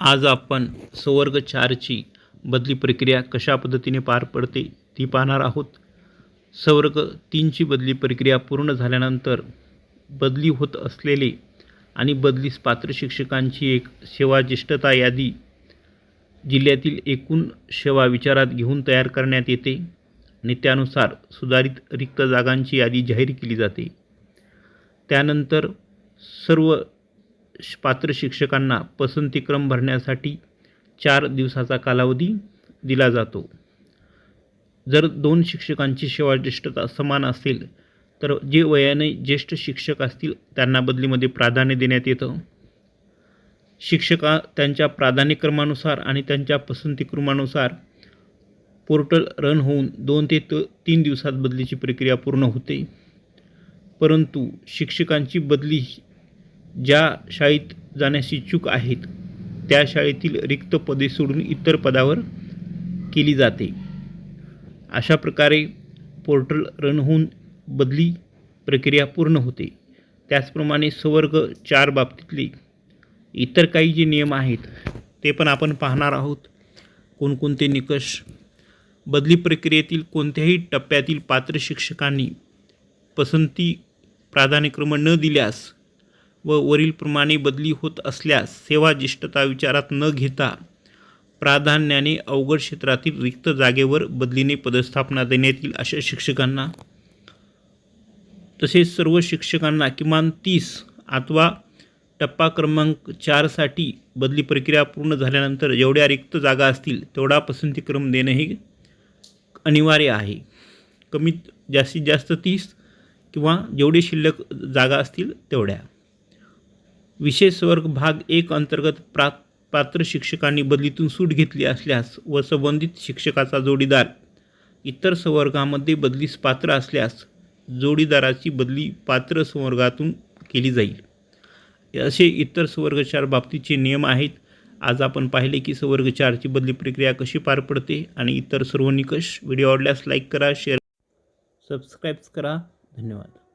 आज आपण संवर्ग चारची बदली प्रक्रिया कशा पद्धतीने पार पडते ती पाहणार आहोत. संवर्ग तीनची बदली प्रक्रिया पूर्ण झाल्यानंतर बदली होत असलेले आणि बदलीस पात्र शिक्षकांची एक सेवाज्येष्ठता यादी जिल्ह्यातील एकूण सेवा विचारात घेऊन तयार करण्यात येते आणि त्यानुसार सुधारित रिक्त जागांची यादी जाहीर केली जाते. त्यानंतर सर्व पात्र शिक्षकांना पसंतीक्रम भरण्यासाठी चार दिवसाचा कालावधी दिला जातो. जर दोन शिक्षकांची सेवाज्येष्ठता समान असेल तर जे वयाने ज्येष्ठ शिक्षक असतील त्यांना बदलीमध्ये प्राधान्य देण्यात येतं. शिक्षका त्यांच्या प्राधान्यक्रमानुसार आणि त्यांच्या पसंतीक्रमानुसार पोर्टल रन होऊन दोन ते त तीन दिवसात बदलीची प्रक्रिया पूर्ण होते. परंतु शिक्षकांची बदली ज्या शाळेत जाण्यास इच्छुक आहेत त्या शाळेतील रिक्त पदे सोडून इतर पदावर केली जाते. अशा प्रकारे पोर्टल रन होऊन बदली प्रक्रिया पूर्ण होते. त्याचप्रमाणे सवर्ग चार बाबतीतले इतर काही जे नियम आहेत ते पण आपण पाहणार आहोत. कोणकोणते निकष? बदली प्रक्रियेतील कोणत्याही टप्प्यातील पात्र शिक्षकांनी पसंती प्राधान्यक्रम न दिल्यास व वरीलप्रमाणे बदली होत असल्यास सेवा ज्येष्ठता विचारात न घेता प्राधान्याने अवघड क्षेत्रातील रिक्त जागेवर बदलीने पदस्थापना देण्यात येईल अशा शिक्षकांना. तसेच सर्व शिक्षकांना किमान तीस अथवा टप्पा क्रमांक चारसाठी बदली प्रक्रिया पूर्ण झाल्यानंतर जेवढ्या रिक्त जागा असतील तेवढा पसंतीक्रम देणं हे अनिवार्य आहे. कमीत जास्तीत जास्त तीस किंवा जेवढे शिल्लक जागा असतील तेवढ्या. विशेष वर्ग भाग एक अंतर्गत प्रा पात्र शिक्षकांनी बदलीतून सूट घेतली असल्यास व संबंधित शिक्षकाचा जोडीदार इतर संवर्गामध्ये बदलीस पात्र असल्यास जोडीदाराची बदली पात्र संवर्गातून केली जाईल. असे इतर संवर्ग चार बाबतीचे नियम आहेत. आज आपण पाहिले की संवर्ग चारची बदली प्रक्रिया कशी पार पडते आणि इतर सर्व निकष व्हिडिओ आवडल्यास लाईक करा शेअर सबस्क्राईब करा. धन्यवाद.